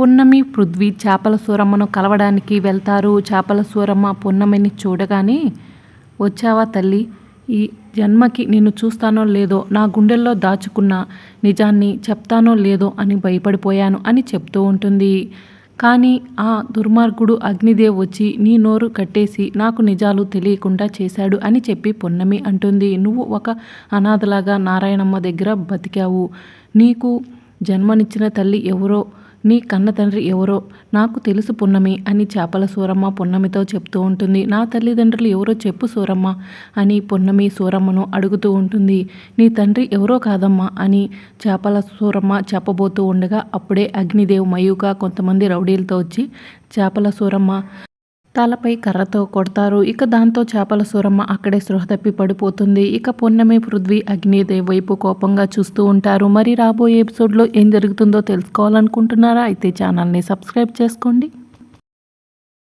పున్నమి పృథ్వీ చేపల సూరమ్మను కలవడానికి వెళ్తారు. చేపల సూరమ్మ పున్నమిని చూడగానే వచ్చావా తల్లి ఈ జన్మకి నిన్ను చూస్తానో లేదో నా గుండెల్లో దాచుకున్న నిజాన్ని చెప్తానో లేదో అని భయపడిపోయాను అని చెప్తూ ఉంటుంది. కానీ ఆ దుర్మార్గుడు అగ్నిదేవ్ వచ్చి నీ నోరు కట్టేసి నాకు నిజాలు తెలియకుండా చేశాడు అని చెప్పి పొన్నమి అంటుంది. నువ్వు ఒక అనాథలాగా నారాయణమ్మ దగ్గర బతికావు. నీకు జన్మనిచ్చిన తల్లి ఎవరో నీ కన్న తండ్రి ఎవరో నాకు తెలుసు పున్నమి అని చేపల సూరమ్మ పున్నమితో చెప్తూ ఉంటుంది. నా తల్లిదండ్రులు ఎవరో చెప్పు సూరమ్మ అని పున్నమి సూరమ్మను అడుగుతూ ఉంటుంది. నీ తండ్రి ఎవరో కాదమ్మా అని చేపల సూరమ్మ చెప్పబోతూ ఉండగా అప్పుడే అగ్నిదేవ్ మయూక కొంతమంది రౌడీలతో వచ్చి చేపల సూరమ్మ తలపై కర్రతో కొడతారు. ఇక దాంతో చేపల సూరమ్మ అక్కడే స్పృహ తప్పి పడిపోతుంది. ఇక పొన్నమే పృథ్వీ అగ్నిదేవ్ వైపు కోపంగా చూస్తూ ఉంటారు. మరి రాబోయే ఎపిసోడ్లో ఏం జరుగుతుందో తెలుసుకోవాలనుకుంటున్నారా? అయితే ఛానల్ని సబ్స్క్రైబ్ చేసుకోండి.